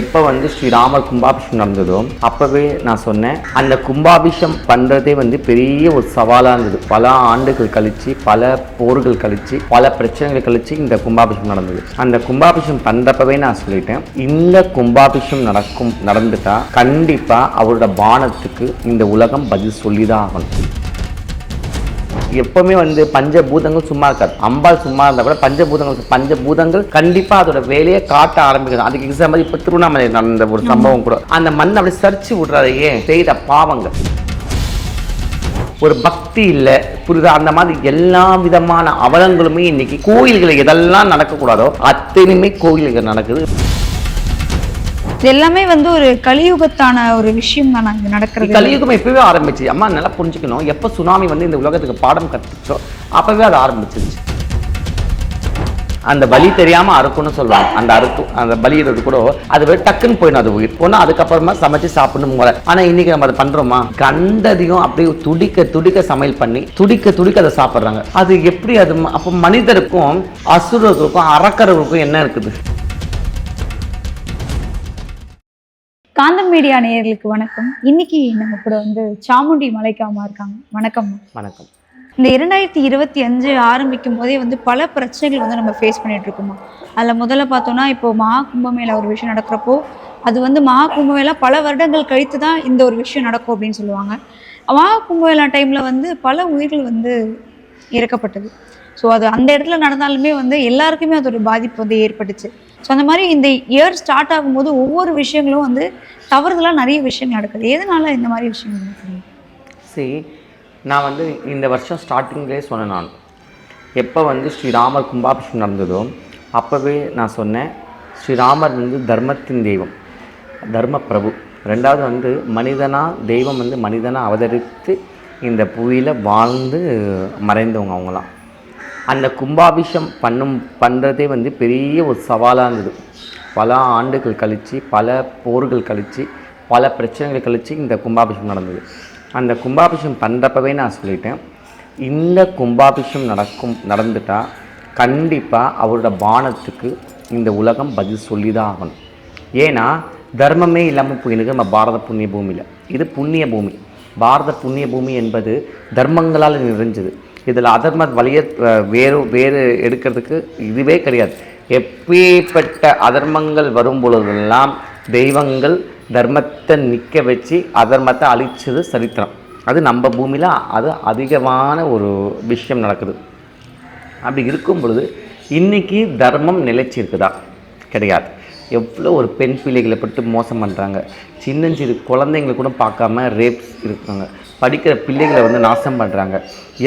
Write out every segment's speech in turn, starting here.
எப்போ வந்து ஸ்ரீராமர் கும்பாபிஷம் நடந்ததோ அப்போவே நான் சொன்னேன். அந்த கும்பாபிஷம் பண்ணுறதே வந்து பெரிய ஒரு சவாலாக இருந்தது. பல ஆண்டுகள் கழித்து பல போர்கள் கழித்து பல பிரச்சனைகள் கழித்து இந்த கும்பாபிஷேகம் நடந்தது. அந்த கும்பாபிஷம் பண்ணுறப்பவே நான் சொல்லிட்டேன். இந்த கும்பாபிஷம் நடக்கும் நடந்துட்டா கண்டிப்பாக அவரோட பானத்துக்கு இந்த உலகம் பதில் சொல்லி தான் ஆகணும். எப்பவுமே வந்து பஞ்சபூதங்கள் சும்மா இருக்காது. அம்பாள் சும்மா இருந்தா கூட பஞ்சபூதங்கள் பஞ்சபூதங்கள் கண்டிப்பா அதோட வேலையை காட்ட ஆரம்பிக்குது. அதுக்கு எக்ஸாம்பிள் இப்ப திருவண்ணாமலை நடந்த ஒரு சம்பவம் கூட. அந்த மண் அப்படி சரிச்சு விடுறாரு. ஏன்? செய்த பாவங்கள். ஒரு பக்தி இல்லை புரியுதா? அந்த மாதிரி எல்லா விதமான அவலங்களுமே இன்னைக்கு கோயில்கள் எதெல்லாம் நடக்கக்கூடாதோ அத்தனையுமே கோயில்கள் நடக்குது. இது எல்லாமே வந்து ஒரு கலியுகத்தான ஒரு விஷயம் தான் அங்க நடக்கிறது. கலியுகம் எப்பவே ஆரம்பிச்சு. அம்மா நல்லா புரிஞ்சுக்கணும். எப்போ சுனாமி வந்து இந்த உலகத்துக்கு பாடம் கற்றுச்சோ அப்பவே அது ஆரம்பிச்சிருச்சு. அந்த பலி தெரியாம அறுக்கும்னு சொல்லுவாங்க. அந்த அறுக்கு அந்த பலியிறது கூட அது டக்குன்னு போயிடும் அது உயிர். போனால் அதுக்கப்புறமா சமைச்சு சாப்பிடணும் முறை ஆனா இன்னைக்கு நம்ம அதை பண்றோமா? கண்டதையும் அப்படியே துடிக்க துடிக்க சமையல் பண்ணி துடிக்க துடிக்க அதை சாப்பிட்றாங்க. அது எப்படி அது அப்போ மனிதருக்கும் அசுரருக்கும் அறக்கிறவருக்கும் என்ன இருக்குது? காந்தம் மீடியா நேயர்களுக்கு வணக்கம். இன்னைக்கு நம்ம கூட வந்து சாமுண்டி மலைக்காமா இருக்காங்க. வணக்கம். வணக்கம். இந்த இரண்டாயிரத்தி இருபத்தி அஞ்சு ஆரம்பிக்கும் போதே வந்து பல பிரச்சனைகள் வந்து நம்ம ஃபேஸ் பண்ணிட்டு இருக்கோமா? அதில் முதல்ல பார்த்தோம்னா இப்போ மகா கும்பமேளா ஒரு விஷயம் நடக்கிறப்போ அது வந்து மகா கும்பமேளா பல வருடங்கள் கழித்து தான் இந்த ஒரு விஷயம் நடக்கும் அப்படின்னு சொல்லுவாங்க. மகா கும்பமேளா டைமில் வந்து பல உயிர்கள் வந்து இறக்கப்பட்டது. ஸோ அது அந்த இடத்துல நடந்தாலுமே வந்து எல்லாருக்குமே அது ஒரு பாதிப்பு வந்து ஏற்பட்டுச்சு. ஸோ அந்த மாதிரி இந்த இயர் ஸ்டார்ட் ஆகும்போது ஒவ்வொரு விஷயங்களும் வந்து தவறுதலாக நிறைய விஷயங்கள் நடக்குது. எதனால இந்த மாதிரி விஷயங்கள் நடக்குது? சரி நான் வந்து இந்த வருஷம் ஸ்டார்டிங்லேயே சொன்னேன் நான். எப்போ வந்து ஸ்ரீராமர் கும்பாபிஷேகம் நடந்ததோ அப்போவே நான் சொன்னேன் ஸ்ரீராமர் வந்து தர்மத்தின் தெய்வம் தர்ம பிரபு. ரெண்டாவது வந்து மனிதனாக தெய்வம் வந்து மனிதனாக அவதரித்து இந்த புவியில் வாழ்ந்து மறைந்தவங்க அவங்களாம். அந்த கும்பாபிஷேகம் பண்ணும் பண்ணுறதே வந்து பெரிய ஒரு சவாலாக இருந்தது. பல ஆண்டுகள் கழித்து பல போர்கள் கழித்து பல பிரச்சனைகள் கழித்து இந்த கும்பாபிஷம் நடந்தது. அந்த கும்பாபிஷம் பண்ணுறப்பவே நான் சொல்லிட்டேன் இந்த கும்பாபிஷேகம் நடக்கும் நடந்துட்டால் கண்டிப்பாக அவரோட பானத்துக்கு இந்த உலகம் பதில் சொல்லி தான் ஆகணும். ஏன்னா தர்மமே இல்லாமல் போயிருக்கு நம்ம பாரத புண்ணிய பூமியில். இது புண்ணிய பூமி. பாரத புண்ணிய பூமி என்பது தர்மங்களால் நிறைஞ்சது. இதில் அதர்ம வழியை வேறு வேறு எடுக்கிறதுக்கு இதுவே கிடையாது. எப்பேற்பட்ட அதர்மங்கள் வரும் பொழுதெல்லாம் தெய்வங்கள் தர்மத்தை நிற்க வச்சு அதர்மத்தை அழிச்சது சரித்திரம். அது நம்ம பூமியில் அது அதிகமான ஒரு விஷயம் நடக்குது. அப்படி இருக்கும் பொழுது இன்றைக்கி தர்மம் நிலைச்சி இருக்குதா கிடையாது. எவ்வளோ ஒரு பெண் பிள்ளைகளை பட்டு மோசம் பண்ணுறாங்க சின்னஞ்சிறு குழந்தைங்களை கூட பார்க்காம ரேப்ஸ் இருக்காங்க. படிக்கிற பிள்ளைகளை வந்து நாசம் பண்ணுறாங்க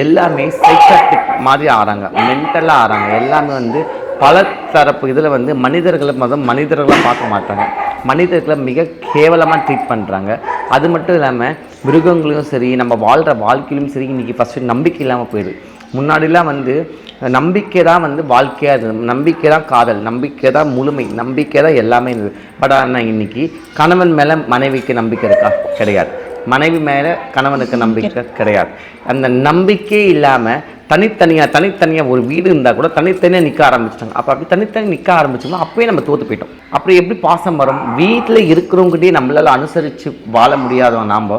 எல்லாமே சைக்காட்டிக் மாதிரி ஆறாங்க. மென்டலாக ஆறாங்க. எல்லாமே வந்து பல தரப்பு இதில் வந்து மனிதர்களை மதம் மனிதர்களாக பார்க்க மாட்டாங்க. மனிதர்களை மிக கேவலமாக ட்ரீட் பண்ணுறாங்க அது மட்டும் இல்லாமல் மிருகங்களையும் சரி நம்ம வாழ்கிற வாழ்க்கையிலும் சரி இன்றைக்கி ஃபஸ்ட்டு நம்பிக்கை இல்லாமல் போயிடுது. முன்னாடிலாம் வந்து நம்பிக்கை தான் வந்து வாழ்க்கையாக இருந்தது. நம்பிக்கை தான் காதல் நம்பிக்கை தான் முழுமை நம்பிக்கை தான் எல்லாமே இருந்தது. பட் ஆனால் இன்னைக்கு கணவன் மேலே மனைவிக்கு நம்பிக்கை இருக்கா? கிடையாது. மனைவி மேலே கணவனுக்கு நம்பிக்கை கிடையாது. அந்த நம்பிக்கையே இல்லாமல் தனித்தனியாக தனித்தனியாக ஒரு வீடு இருந்தால் கூட தனித்தனியாக நிற்க ஆரம்பிச்சிட்டாங்க. அப்போ அப்படி தனித்தனியாக நிற்க ஆரம்பிச்சோம்னா அப்போயே நம்ம தோற்று போயிட்டோம். அப்படி எப்படி பாசம் வரும்? வீட்டில் இருக்கிறவங்ககிட்டயே நம்மளால் அனுசரித்து வாழ முடியாதவன் நாம்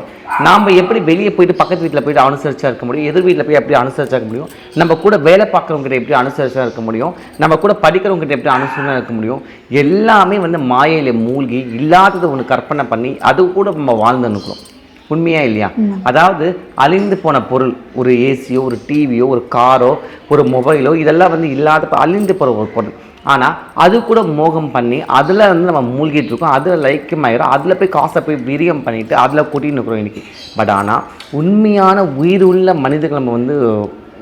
நாம் எப்படி வெளியே போயிட்டு பக்கத்து வீட்டில் போயிட்டு அனுசரிச்சா இருக்க முடியும்? எதிர் வீட்டில் போய் எப்படி அனுசரிச்சா இருக்க முடியும்? நம்ம கூட வேலை பார்க்குறவங்ககிட்ட எப்படி அனுசரிச்சா இருக்க முடியும்? நம்ம கூட படிக்கிறவங்ககிட்ட எப்படி அனுசரிச்சா இருக்க முடியும்? எல்லாமே வந்து மாயையில் மூழ்கி இல்லாததை ஒன்று கற்பனை பண்ணி அது கூட நம்ம வாழ்ந்து நிற்கிறோம் உண்மையா இல்லையா? அதாவது அழிந்து போன பொருள் ஒரு ஏசியோ ஒரு டிவியோ ஒரு காரோ ஒரு மொபைலோ இதெல்லாம் வந்து இல்லாத அழிந்து போகிற ஒரு பொருள். ஆனால் அது கூட மோகம் பண்ணி அதில் வந்து நம்ம மூழ்கிட்டு இருக்கோம் அதில் லைக்கமாயிரும் அதில் போய் காசை போய் விரியம் பண்ணிட்டு அதில் கொட்டின்னு இருக்கிறோம் இன்னைக்கு. பட் ஆனால் உண்மையான உயிர் உள்ள மனிதர்கள் நம்ம வந்து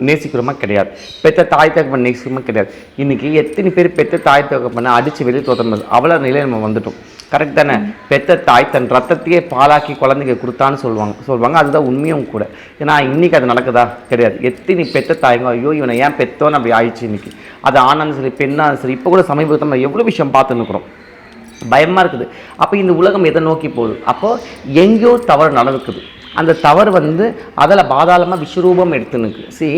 நேசிக்கிறோமா கிடையாது. பெத்த தாய் தகப்பன் நேசிக்கிறோமா கிடையாது. இன்னைக்கு எத்தனை பேர் பெத்த தாய் தகப்பனை அடித்து வெளியே தோற்றம் அவ்வளோ நிலையை நம்ம வந்துட்டோம். கரெக்ட் தானே? பெத்த தாய் தன் ரத்தத்தையே பாலாக்கி குழந்தைங்க கொடுத்தான்னு சொல்லுவாங்க. சொல்லுவாங்க. அதுதான் உண்மையும் கூட. ஏன்னா இன்னைக்கு அது நடக்குதா? கிடையாது எத்தனை பெத்த தாய்ங்க ஐயோ இவனை ஏன் பெத்தோன்னு அப்படி ஆயிடுச்சு இன்னைக்கு. அது ஆனாலும் சரி பெண்ணாலும் சரி இப்போ கூட சமீபத்தில் நம்ம எவ்வளோ விஷயம் பார்த்துன்னு இருக்கிறோம். பயமாக இருக்குது. அப்போ இந்த உலகம் எதை நோக்கி போகுது? அப்போ எங்கேயோ தவறு நடக்குது அந்த தவறு வந்து அதில் பாதாளமாக விஸ்வரூபம் எடுத்துனுக்கு. சி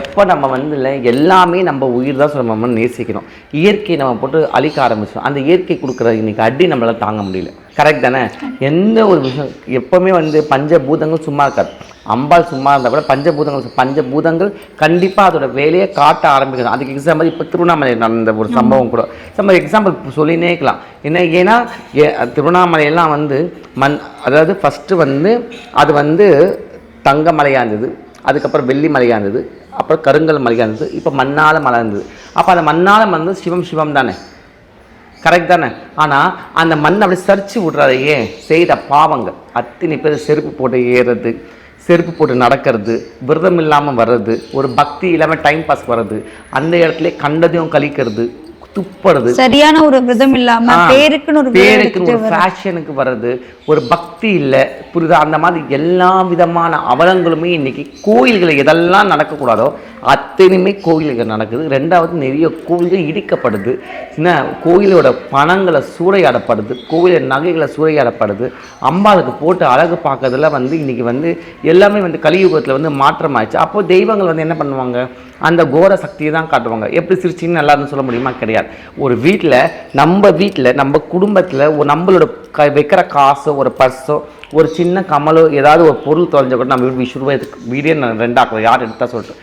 எப்போ நம்ம வந்து இல்லை எல்லாமே நம்ம உயிர் தான் சொல்ல நம்ம நேசிக்கணும் இயற்கையை நம்ம போட்டு அழிக்க ஆரம்பிச்சோம் அந்த இயற்கை கொடுக்குற இன்னைக்கு அடி நம்மளால் தாங்க முடியல. கரெக்ட் தானே? எந்த ஒரு விஷயம் எப்போவுமே வந்து பஞ்சபூதங்கள் சும்மா இருக்காது. அம்பாள் சும்மா இருந்தால் கூட பஞ்சபூதங்கள் பஞ்சபூதங்கள் கண்டிப்பாக அதோட வேலையை காட்ட ஆரம்பிக்கணும். அதுக்கு எக்ஸாம்பிள் இப்போ திருவண்ணாமலை நடந்த ஒரு சம்பவம் கூட. சம்ப எக்ஸாம்பிள் சொல்லினே இருக்கலாம். என்ன ஏன்னா ஏ- திருவண்ணாமலையெல்லாம் வந்து மண் அதாவது ஃபஸ்ட்டு வந்து அது வந்து தங்க மலையாக இருந்தது. அதுக்கப்புறம் வெள்ளி மலையாக இருந்தது. அப்புறம் கருங்கல் மலையாக இருந்தது. இப்போ மண்ணால மலை இருந்தது. அப்போ அந்த மண்ணால வந்து சிவம் சிவம் தானே? கரெக்ட் தானே? ஆனால் அந்த மண் அப்படி சரிச்சு விட்றாரு ஏன் செய்த பாவங்கள். அத்தனை பேர் செருப்பு போட்டு ஏறுறது செருப்பு போட்டு நடக்கிறது விரதம் இல்லாமல் வர்றது ஒரு பக்தி இல்லாமல் டைம் பாஸ் வர்றது அந்த இடத்துல கண்டதையும் கழிக்கிறது துப்புறது. சரியான ஒரு விதம் இல்லாம பேருக்குன்னு ஒரு பேருக்குன்னு ஒரு ஃபேஷனுக்கு வர்றது. ஒரு பக்தி இல்லை புரியுதா அந்த மாதிரி எல்லா விதமான அவலங்களுமே இன்னைக்கு கோயில்கள் எதெல்லாம் நடக்கக்கூடாதோ அத்தனையுமே கோயில்கள் நடக்குது. ரெண்டாவது நிறைய கோயில்கள் இடிக்கப்படுது. என்ன? கோயிலோட பணங்களை சூறையாடப்படுது. கோயில நகைகளை சூறையாடப்படுது. அம்பாளுக்கு போட்டு அழகு பார்க்கறதுல வந்து இன்றைக்கி வந்து எல்லாமே வந்து கலியுகத்தில் வந்து மாற்றம் ஆயிடுச்சு அப்போ தெய்வங்கள் வந்து என்ன பண்ணுவாங்க? அந்த கோர சக்தியை தான் காட்டுவாங்க. எப்படி சிரிச்சின்னு நல்லா சொல்ல முடியுமா? கிடையாது. ஒரு வீட்டில் நம்ம வீட்டில் நம்ம குடும்பத்தில் நம்மளோட க வைக்கிற காசோ ஒரு பர்ஸோ ஒரு சின்ன கமலோ ஏதாவது ஒரு பொருள் தொலைஞ்ச கூட நம்ம வீடு விஷுவா இதுக்கு வீடே ரெண்டாக்கலாம் யார் எடுத்தா சொல்லிட்டு.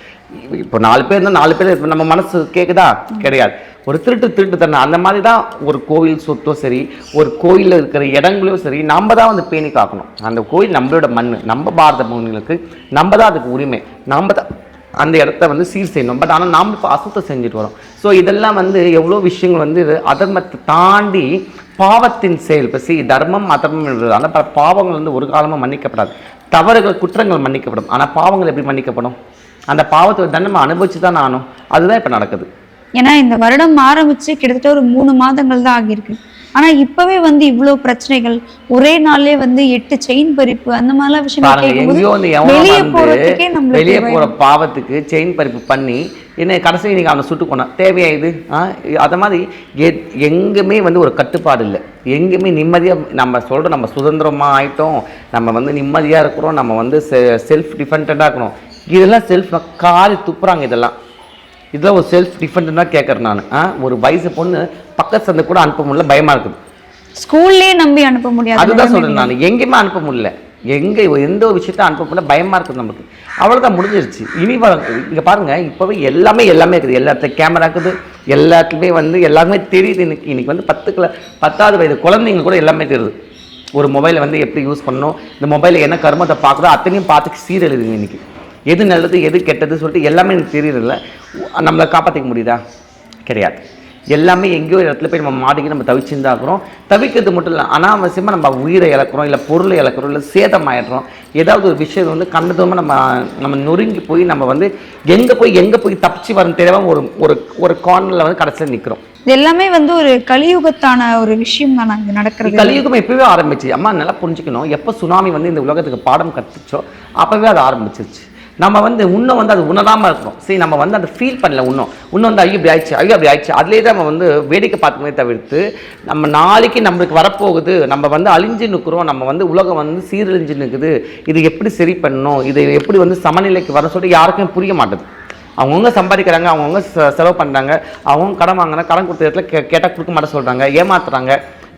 இப்போ நாலு பேர் இருந்தால் நாலு பேர் இப்ப நம்ம மனசு கேட்குதா கிடையாது. ஒரு திருட்டு திருட்டு தண்ணி அந்த மாதிரி தான் ஒரு கோயில் சொத்தோ சரி ஒரு கோயிலில் இருக்கிற இடங்களையும் சரி நம்ம தான் வந்து பேணி காக்கணும். அந்த கோயில் நம்மளோட மண் நம்ம பாரத பூமிகளுக்கு நம்ம தான் அதுக்கு உரிமை. நம்ம தான் அந்த இடத்த வந்து சீர் செய்யணும். பட் ஆனால் நாம் இப்போ அசுத்தம் செஞ்சுட்டு வரோம். ஸோ இதெல்லாம் வந்து எவ்வளோ விஷயங்கள் வந்து இது அதர்மத்தை தாண்டி பாவத்தின் செயல். இப்போ சி தர்மம் அதர்மம் என்றது ஆனால் பல பாவங்கள் வந்து ஒரு காலமாக மன்னிக்கப்படாது. தவறுகள் குற்றங்கள் மன்னிக்கப்படும். ஆனால் பாவங்கள் எப்படி மன்னிக்கப்படும்? அந்த பாவத்தை தண்டனை அனுபவிச்சு தான் ஆனும் அதுதான் இப்போ நடக்குது. ஏன்னா இந்த வருடம் ஆரம்பிச்சு கிட்டத்தட்ட ஒரு மூணு மாதங்கள் தான் ஆகியிருக்கு. ஆனா இப்பவே வந்து இவ்வளவு பிரச்சனைகள் ஒரே நாள்லயே வந்து எட்டு செயின் பறிப்பு அந்த மாதிரிலாம் எவனோ வெளியே வந்து போறதுக்கே நம்மளுக்கு வெளியே போற பாவத்துக்கு செயின் பறிப்பு பண்ணி என்ன கடைசி நீங்க அவனை சுட்டு கொண்டான் தேவையா இது? ஆ அதை மாதிரி எ- எங்குமே வந்து ஒரு கட்டுப்பாடு இல்லை. எங்குமே நிம்மதியா நம்ம சொல்றோம் நம்ம சுதந்திரமா ஆயிட்டோம். நம்ம வந்து நிம்மதியா இருக்கிறோம். நம்ம வந்து செல்ஃப் டிஃபெண்டடாக இருக்கணும். இதெல்லாம் செல்ஃப் காலி துப்புறாங்க இதெல்லாம். இதெல்லாம் ஒரு செல்ஃப் டிஃபெண்டடாக கேட்குறேன் நான். ஒரு வயசு பொண்ணு பக்கத்து சந்தை கூட அனுப்ப முடியல பயமா இருக்குது. ஸ்கூல்லே நம்பி அனுப்ப முடியாது. அதுதான் சொல்றேன் நான். எங்கேயுமே அனுப்ப முடியல. எங்க எந்த ஒரு விஷயத்த அனுப்ப முடியல பயமா இருக்குது நமக்கு. அவ்வளவுதான் முடிஞ்சிருச்சு. இனி இங்க பாருங்க இப்பவே எல்லாமே எல்லாமே இருக்குது. எல்லா இடத்துல கேமரா இருக்குது எல்லாத்துக்குமே வந்து எல்லாமே தெரியுது. இன்னைக்கு இன்னைக்கு வந்து பத்து கிள பத்தாவது வயது குழந்தைங்க கூட எல்லாமே தெரியுது. ஒரு மொபைலை வந்து எப்படி யூஸ் பண்ணணும் இந்த மொபைலில் என்ன கருமத்தை பார்க்குறோ அத்தனையும் பார்த்து சீர் எழுதுங்க இன்னைக்கு. எது நல்லது எது கெட்டது சொல்லிட்டு எல்லாமே எனக்கு தெரியறதில்ல நம்மளை காப்பாற்றிக்க முடியுதா? கிடையாது. எல்லாமே எங்கேயோ ஒரு இடத்துல போய் நம்ம மாட்டிக்கி நம்ம இருக்கிறோம் தவிக்கிறது மட்டும் இல்லை அனாவசியமாக நம்ம உயிரை இழக்கிறோம் இல்லை பொருளை இழக்கிறோம் இல்லை சேதம் ஆயிடுறோம். ஏதாவது ஒரு விஷயம் வந்து கண்டதுமாக நம்ம நம்ம நொறுங்கி போய் நம்ம வந்து எங்கே போய் எங்கே போய் தப்பிச்சு வரணும் தெரியாம ஒரு ஒரு ஒரு கார்னரில் வந்து கடைசியில் நிற்கிறோம் இது எல்லாமே வந்து ஒரு கலியுகத்தான ஒரு விஷயம் தான் இங்க நடக்கிறது. கலியுகம் எப்பவே ஆரம்பிச்சு அம்மா நல்லா புரிஞ்சுக்கணும் எப்போ சுனாமி வந்து இந்த உலகத்துக்கு பாடம் கற்றுச்சோ அப்போவே அது ஆரம்பிச்சிருச்சு. நம்ம வந்து இன்னும் வந்து அது உணராமல் இருக்கணும். சரி நம்ம வந்து அதை ஃபீல் பண்ணல இன்னும் இன்னும் வந்து ஐயோ இப்படி ஆயிடுச்சு ஐயோ அப்படி ஆயிடுச்சு. அதுலேயே தான் நம்ம வந்து வேடிக்கை பார்க்கணுமே தவிர்த்து நம்ம நாளைக்கு நம்மளுக்கு வரப்போகுது. நம்ம வந்து அழிஞ்சு நிற்கிறோம் நம்ம வந்து உலகம் வந்து சீரழிஞ்சு நிற்குது இது எப்படி சரி பண்ணணும்? இதை எப்படி வந்து சமநிலைக்கு வர சொல்லிட்டு யாருக்கும் புரிய மாட்டேது. அவங்கவுங்க சம்பாதிக்கிறாங்க அவங்கவுங்க செ- செலவு பண்ணுறாங்க அவங்க கடன் வாங்கினா கடன் கொடுத்த இடத்துல கே கேட்டால் கொடுக்க மாட்ட சொல்கிறாங்க ஏமாத்துறாங்க.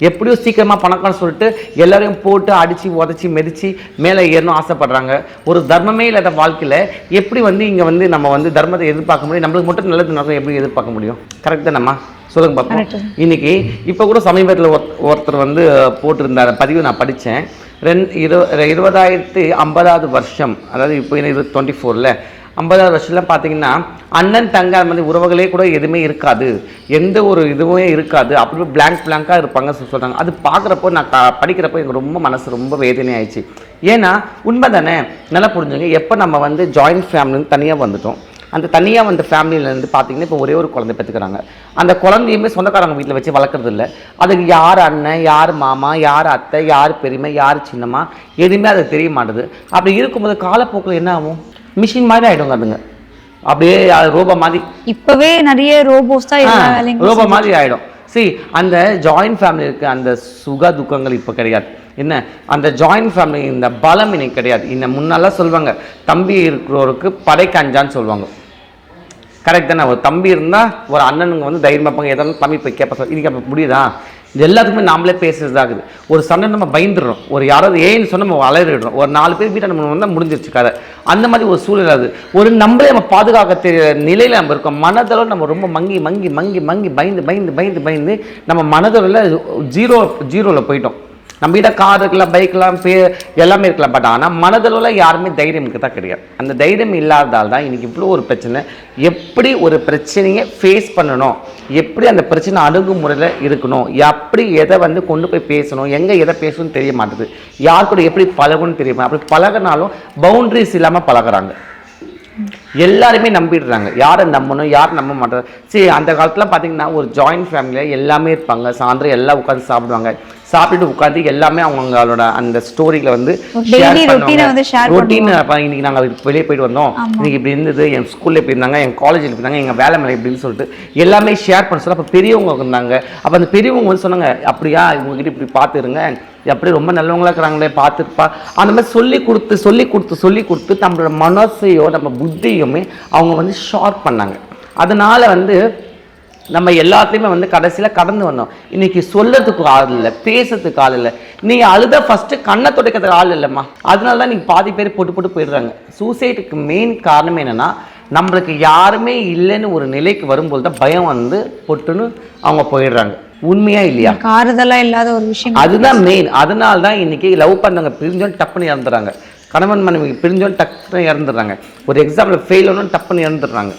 எப்படியோ சீக்கிரமாக பணக்காரன்னு சொல்லிட்டு எல்லாரையும் போட்டு அடித்து உதச்சி மிதித்து மேலே ஏறணும் ஆசைப்படுறாங்க. ஒரு தர்மமே இல்லாத வாழ்க்கையில் எப்படி வந்து இங்கே வந்து நம்ம வந்து தர்மத்தை எதிர்பார்க்க முடியும்? நம்மளுக்கு மட்டும் நல்லது நடக்கும் எப்படி எதிர்பார்க்க முடியும்? கரெக்ட் தானம்மா சொல்லுங்க பார்ப்போம். இன்னைக்கு இப்போ கூட சமீபத்தில் ஒருத்தர் வந்து போட்டிருந்தார் பதிவு நான் படித்தேன் ரெண் இரு இருபதாயிரத்தி ஐம்பதாவது வருஷம் அதாவது இப்போ இருபது டுவெண்ட்டி ஃபோரில் ஐம்பதாவது வருஷத்தில் பார்த்தீங்கன்னா அண்ணன் தங்க அந்த மாதிரி உறவுகளே கூட எதுவுமே இருக்காது. எந்த ஒரு இதுவுமே இருக்காது. அப்படி பிளாங்க் பிளாங்காக இருப்பாங்க சொல்கிறாங்க அது பார்க்குறப்போ நான் க படிக்கிறப்போ எனக்கு ரொம்ப மனசு ரொம்ப வேதனை ஆயிடுச்சு ஏன்னா உண்மை தானே நல்லா புரிஞ்சுங்க. எப்போ நம்ம வந்து ஜாயிண்ட் ஃபேமிலின்னு தனியாக வந்துட்டோம். அந்த தனியாக வந்த ஃபேமிலியிலேருந்து பார்த்தீங்கன்னா இப்போ ஒரே ஒரு குழந்தை பெற்றுக்கிறாங்க அந்த குழந்தையுமே சொந்தக்காரங்க வீட்டில் வச்சு வளர்க்குறது இல்லை. அதுக்கு யார் அண்ணன் யார் மாமா யார் அத்தை யார் பெரியம்மா யார் சின்னம்மா எதுவுமே அது தெரிய மாட்டுது. அப்படி இருக்கும்போது காலப்போக்கில் என்ன ஆகும்? மிஷின் மாதிரி ஆகிடுங்க அதுங்க. அப்படியே ரோபோ மாதிரி. இப்பவே நிறைய ரோபோஸ் தான் ரோபோ மாதிரி ஆகிடும் see அந்த ஜாயின்ட் ஃபேமிலி இருக்க அந்த சுக துக்கங்கள் இப்போ கிடையாது. என்ன? அந்த ஜாயின்ட் ஃபேமிலி இந்த பலம் இன்னைக்கு கிடையாது. இந்த முன்னெல்லாம் சொல்லுவாங்க தம்பி இருக்கிறவருக்கு படைக்கஞ்சான்னு சொல்லுவாங்க கரெக்ட் தானே? ஒரு தம்பி இருந்தால் ஒரு அண்ணனுங்க வந்து தைரியமாக எதாவது தம்பி போய் கேட்ப சொல்ல இன்னைக்கு அப்போ முடியுதா? இது எல்லாத்துக்குமே நாமளே பேசுறதாகுது ஒரு சண்டை நம்ம பயந்துடுறோம். ஒரு யாராவது ஏன்னு சொன்னால் நம்ம வளரிடுறோம் ஒரு நாலு பேர் வீட்டை நம்ம வந்தால் முடிஞ்சிருச்சு கதை. அந்த மாதிரி ஒரு சூழ்நிலை அது. ஒரு நம்மளே நம்ம பாதுகாக்க தெரிய நிலையில் நம்ம இருக்கோம். மனதளவு நம்ம ரொம்ப மங்கி மங்கி மங்கி மங்கி பயந்து பயந்து பயந்து பயந்து நம்ம மனதளவில் ஜீரோ ஜீரோவில் போயிட்டோம். நம்ம கிட்ட கார் இருக்கலாம் பைக்லாம் பே எல்லாமே இருக்கலாம். பட் ஆனால் மனதளவில் யாருமே தைரியம் இருக்க தான் கிடையாது. அந்த தைரியம் இல்லாததால் தான் இன்றைக்கி இவ்வளோ ஒரு பிரச்சனை. எப்படி ஒரு பிரச்சனையை ஃபேஸ் பண்ணணும்? எப்படி அந்த பிரச்சனை அணுகுமுறையில் இருக்கணும்? எப்படி எதை வந்து கொண்டு போய் பேசணும்? எங்கே எதை பேசணும்னு தெரிய மாட்டேது. யார் கூட எப்படி பழகணும்னு தெரியுமா அப்படி பழகினாலும் பவுண்ட்ரிஸ் இல்லாமல் பழகுறாங்க. எல்லாருமே நம்பிடுறாங்க. யாரை நம்பணும்? யார் நம்ப மாட்டாங்க சரி அந்த காலத்தில் பார்த்தீங்கன்னா ஒரு ஜாயின்ட் ஃபேமிலியில் எல்லாமே இருப்பாங்க. சாயந்தரம் எல்லாம் உட்காந்து சாப்பிடுவாங்க. சாப்பிட்டுட்டு உட்காந்து எல்லாமே அவங்களோட அந்த ஸ்டோரியில் வந்து ரொட்டீன் இன்னைக்கு நாங்கள் வெளியே போயிட்டு வந்தோம். இன்னைக்கு இப்படி இருந்தது என் ஸ்கூலில் இப்படி இருந்தாங்க என் காலேஜில் இப்படி இருந்தாங்க எங்கள் வேலை மேலே இப்படின்னு சொல்லிட்டு எல்லாமே ஷேர் பண்ண சொல்ல அப்போ பெரியவங்க இருந்தாங்க. அப்போ அந்த பெரியவங்க வந்து சொன்னாங்க அப்படியா இவங்ககிட்ட இப்படி பார்த்துருங்க அப்படி ரொம்ப நல்லவங்களா இருக்கிறாங்களே பார்த்துருப்பா. அந்த மாதிரி சொல்லி கொடுத்து சொல்லி கொடுத்து சொல்லி கொடுத்து நம்மளோட மனசையோ நம்ம புத்தியுமே அவங்க வந்து ஷார்ப் பண்ணாங்க. அதனால வந்து நம்ம எல்லாத்தையுமே வந்து கடைசியில் கடந்து வந்தோம். இன்னைக்கு சொல்லறதுக்கு ஆள் இல்லை பேசுறதுக்கு ஆள் இல்லை. நீங்கள் அழுத ஃபஸ்ட்டு கண்ணை துடைக்கிறதுக்கு ஆள் இல்லைம்மா. அதனால தான் நீங்கள் பாதி பேர் போட்டு போட்டு போயிடுறாங்க. சூசைடுக்கு மெயின் காரணம் என்னன்னா நம்மளுக்கு யாருமே இல்லைன்னு ஒரு நிலைக்கு வரும்போது தான் பயம் வந்து பொட்டுன்னு அவங்க போயிடுறாங்க. உண்மையா இல்லையா? காறுதலா இல்லாத ஒரு விஷயம் அதுதான் மெயின் அதனால தான் இன்னைக்கு லவ் பண்ணவங்க பிரிஞ்சோன்னு டப்புன்னு இறந்துடுறாங்க. கணவன் மனைவி பிரிஞ்சோன்னு டக்குன்னு இறந்துடுறாங்க. ஒரு எக்ஸாம்பிள் ஃபெயில் ஆனோன்னு டப்புன்னு இறந்துடுறாங்க.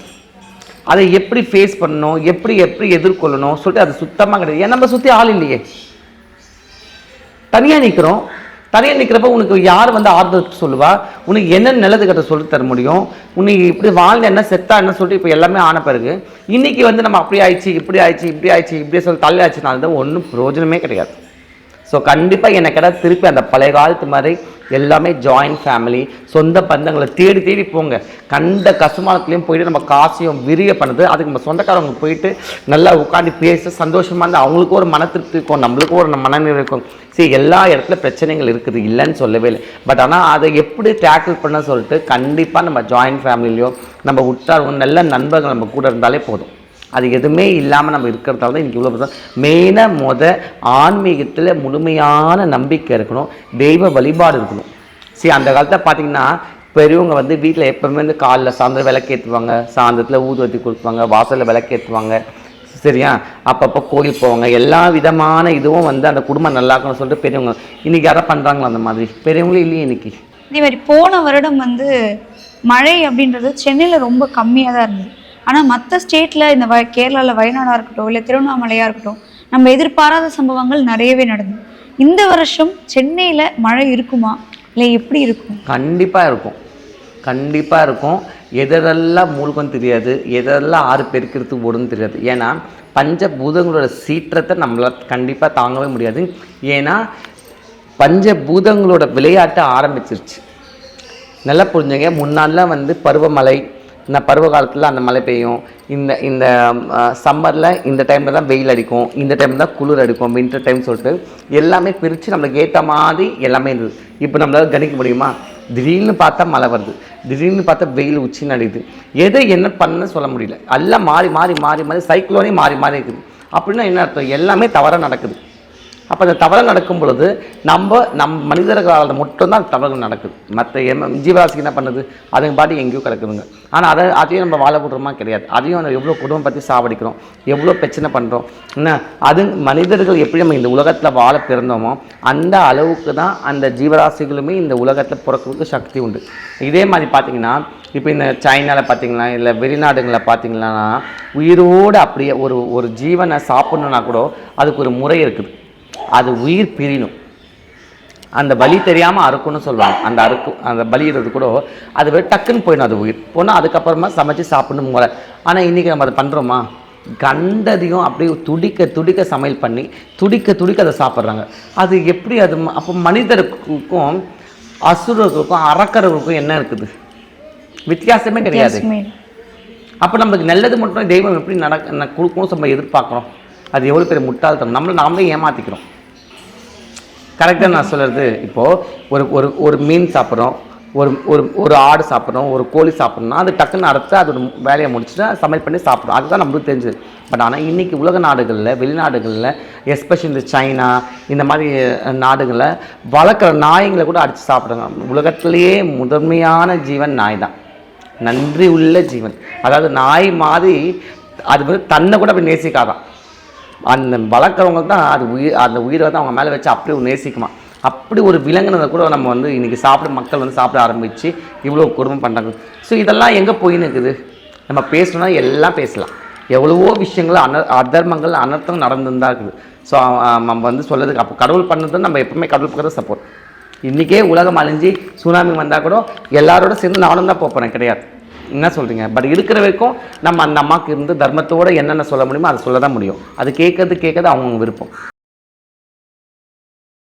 அதை எப்படி ஃபேஸ் பண்ணணும் எப்படி எப்படி எதிர்கொள்ளணும் சொல்லிட்டு அது சுத்தமாக கிடையாது. ஏன் நம்ம சுற்றி ஆள் இல்லையே. தனியாக நிற்கிறோம் தனியாக நிற்கிறப்ப உனக்கு யார் வந்து ஆறுதல் சொல்லுவா? உனக்கு என்ன நல்லது கட்ட சொல்லி தர முடியும்? உனக்கு இப்படி வாழ்ந்த என்ன செத்தா என்ன சொல்லிட்டு இப்போ எல்லாமே ஆன பிறகு இன்றைக்கி வந்து நம்ம அப்படி ஆயிடுச்சு இப்படி ஆயிடுச்சு இப்படி ஆயிடுச்சு இப்படி சொல்லி தள்ளி ஆச்சுனால தான் ஒன்றும் பிரயோஜனமே கிடையாது. ஸோ கண்டிப்பாக எனக்கு கேட்டால் திருப்பி அந்த பழைய காலத்து மாதிரி எல்லாமே ஜாயின்ட் ஃபேமிலி சொந்த பந்தங்களை தேடி தேடி போங்க. கண்ட கசுமானத்துலேயும் போயிட்டு நம்ம காசையும் விரிய பண்ணுது. அதுக்கு நம்ம சொந்தக்காரவங்க போயிட்டு நல்லா உட்காந்து பேச சந்தோஷமாக இருந்தால் அவங்களுக்கும் ஒரு மன திருப்தி இருக்கும் நம்மளுக்கும் ஒரு மனநிலை இருக்கும். சரி எல்லா இடத்துல பிரச்சனைகள் இருக்குது இல்லைன்னு சொல்லவே இல்லை. பட் ஆனால் அதை எப்படி டேக்கிள் பண்ண சொல்லிட்டு கண்டிப்பாக நம்ம ஜாயின்ட் ஃபேமிலிலையோ நம்ம உற்றார் நல்ல நண்பர்கள் நம்ம கூட இருந்தாலே போதும். அது எதுவுமே இல்லாமல் நம்ம இருக்கிறதால தான் இன்றைக்கி இவ்வளோ மெயினாக மொத ஆன்மீகத்தில் முழுமையான நம்பிக்கை இருக்கணும். தெய்வ வழிபாடு இருக்கணும். சரி அந்த காலத்தில் பார்த்தீங்கன்னா பெரியவங்க வந்து வீட்டில் எப்போவுமே வந்து காலில் சாயந்தரம் விளக்கேற்றுவாங்க சாயந்தரத்தில் ஊதுவத்தி கொடுப்பாங்க வாசலில் விளக்கேற்றுவாங்க சரியா? அப்பப்போ கோயில் போவாங்க. எல்லா விதமான இதுவும் வந்து அந்த குடும்பம் நல்லா இருக்கணும்னு சொல்லிட்டு பெரியவங்க இன்றைக்கி யாராவது பண்ணுறாங்களா அந்த மாதிரி? பெரியவங்களும் இல்லையே இன்னைக்கு. இதே மாதிரி போன வருடம் வந்து மழை அப்படின்றது சென்னையில் ரொம்ப கம்மியாக தான் இருந்தது. ஆனால் மற்ற ஸ்டேட்டில் இந்த வ கேரளாவில் வயநாடாக இருக்கட்டும் இல்லை திருவண்ணாமலையாக இருக்கட்டும் நம்ம எதிர்பாராத சம்பவங்கள் நிறையவே நடந்தது இந்த வருஷம் சென்னையில் மழை இருக்குமா? இல்லை எப்படி இருக்கும்? கண்டிப்பாக இருக்கும். கண்டிப்பாக இருக்கும். எதெல்லாம் மூழ்கும் தெரியாது. எதெல்லாம் ஆறு பெருக்கிறது ஓடுன்னு தெரியாது. ஏன்னா பஞ்சபூதங்களோட சீற்றத்தை நம்மளால் கண்டிப்பாக தாங்கவே முடியாது. ஏன்னா பஞ்சபூதங்களோட விளையாட்டு ஆரம்பிச்சிருச்சு. நல்லா புரிஞ்சுங்க. முன்னாடிலாம் வந்து பருவமழை இந்த பருவ காலத்தில் அந்த மழை பெய்யும். இந்த இந்த சம்மரில் இந்த டைமில் தான் வெயில் அடிக்கும். இந்த டைம் தான் குளிர் அடிக்கும். வின்டர் டைம் சொல்லிட்டு எல்லாமே பிரித்து நம்மளுக்கு ஏற்ற மாதிரி எல்லாமே இருந்தது. இப்போ நம்மளால் கணிக்க முடியுமா? திடீர்னு பார்த்தா மழை வருது. திடீர்னு பார்த்தா வெயில் உச்சி நடிக்குது. எதை என்ன பண்ண சொல்ல முடியல. எல்லாம் மாறி மாறி மாறி மாறி சைக்ளோனே மாறி மாறி இருக்குது. அப்படின்னா என்ன அர்த்தம்? எல்லாமே தவறாக நடக்குது. அப்போ அந்த தவறு நடக்கும் பொழுது நம்ம நம் மனிதர்களால் மட்டும்தான் அந்த தவறுகள் நடக்குது. மற்ற எம ஜீவராசிக்கு என்ன பண்ணுது? அதுங்க பாட்டி எங்கேயோ கிடக்குதுங்க. ஆனால் அதை அதையும் நம்ம வாழ விடுறோமா? கிடையாது. அதையும் நம்ம எவ்வளோ குடும்பம் பற்றி சாவடிக்கிறோம். எவ்வளோ பிரச்சனை பண்ணுறோம் என்ன? அது மனிதர்கள் எப்படி நம்ம இந்த உலகத்தில் வாழ பிறந்தோமோ அந்த அளவுக்கு தான் அந்த ஜீவராசிகளுமே இந்த உலகத்தில் பிறக்கிறதுக்கு சக்தி உண்டு. இதே மாதிரி பார்த்தீங்கன்னா இப்போ இந்த சைனாவில் பார்த்தீங்களா இல்லை வெளிநாடுகளில் பார்த்தீங்கன்னா உயிரோடு அப்படியே ஒரு ஒரு ஜீவனை சாப்பிட்ணுன்னா கூட அதுக்கு ஒரு முறை இருக்குது. அது உயிர் பிரியணும் அந்த வலி தெரியாமல் அறுக்கும்னு சொல்லுவாங்க. அந்த அறுக்கு அந்த பலியிறது கூட அது டக்குன்னு போயிடும் அது உயிர். போனால் அதுக்கப்புறமா சமைச்சு சாப்பிடணும் முறை ஆனால் இன்றைக்கி நம்ம அதை பண்ணுறோமா கண்டதையும் அப்படியே துடிக்க துடிக்க சமையல் பண்ணி துடிக்க துடிக்க அதை சாப்பிட்றாங்க. அது எப்படி அது அப்போ மனிதருக்கும் அசுரர்களுக்கும் அறக்கறவருக்கும் என்ன இருக்குது? வித்தியாசமே கிடையாது. அப்போ நமக்கு நல்லது மட்டும் தெய்வம் எப்படி நடக்க கொடுக்கணும் நம்ம எதிர்பார்க்குறோம்? அது எவ்வளோ பெரிய முட்டாள்தனம். நம்மளை நாமளே ஏமாற்றிக்கிறோம் கரெக்டாக நான் சொல்கிறது இப்போது ஒரு ஒரு ஒரு மீன் சாப்பிட்றோம் ஒரு ஒரு ஒரு ஆடு சாப்பிட்றோம் ஒரு கோழி சாப்பிட்றோம்னா அது டக்குன்னு அறுத்து அதோட வேலையை முடிச்சுட்டு சமையல் பண்ணி சாப்பிட்றோம். அதுதான் நம்மளுக்கு தெரிஞ்சது. பட் ஆனால் இன்றைக்கி உலக நாடுகளில் வெளிநாடுகளில் எஸ்பெஷலி இந்த சைனா இந்த மாதிரி நாடுகளில் வளர்க்குற நாய்ங்களை கூட அடித்து சாப்பிடுறாங்க. உலகத்திலேயே முதன்மையான ஜீவன் நாய் தான். நன்றி உள்ள ஜீவன். அதாவது நாய் மாதிரி அது வந்து தன்னை கூட அப்படி நேசிக்காதான். அந்த வளர்க்குறவங்களுக்கு தான் அது உயிர் அந்த உயிரை வந்து அவங்க மேலே வச்சு அப்படி நேசிக்குமா. அப்படி ஒரு விலங்கினதை கூட நம்ம வந்து இன்றைக்கி சாப்பிட மக்கள் வந்து சாப்பிட ஆரம்பித்து இவ்வளோ குடும்பம் பண்ணுறாங்க ஸோ இதெல்லாம் எங்கே போயின்னு இருக்குது? நம்ம பேசணும்னா எல்லாம் பேசலாம். எவ்வளவோ விஷயங்கள் அன அதர்மங்கள் அனர்த்தம் நடந்துன்னு தான் இருக்குது. ஸோ நம்ம வந்து சொல்லதுக்கு அப்போ கடவுள் பண்ணது நம்ம எப்பவுமே கடவுள் பக்கத்தில் சப்போர்ட் இன்றைக்கே உலகம் அழிஞ்சு சுனாமி வந்தால் கூட எல்லாரோட சேர்ந்து நானும் தான் போகிறேன் கிடையாது. என்ன சொல்கிறீங்க பட் இருக்கிற வரைக்கும் நம்ம அந்த அம்மாவுக்கு இருந்து தர்மத்தோட என்னென்ன சொல்ல முடியுமோ அதை சொல்ல தான் முடியும். அது கேட்கறது கேட்கறது அவங்கவுங்க விருப்பம்.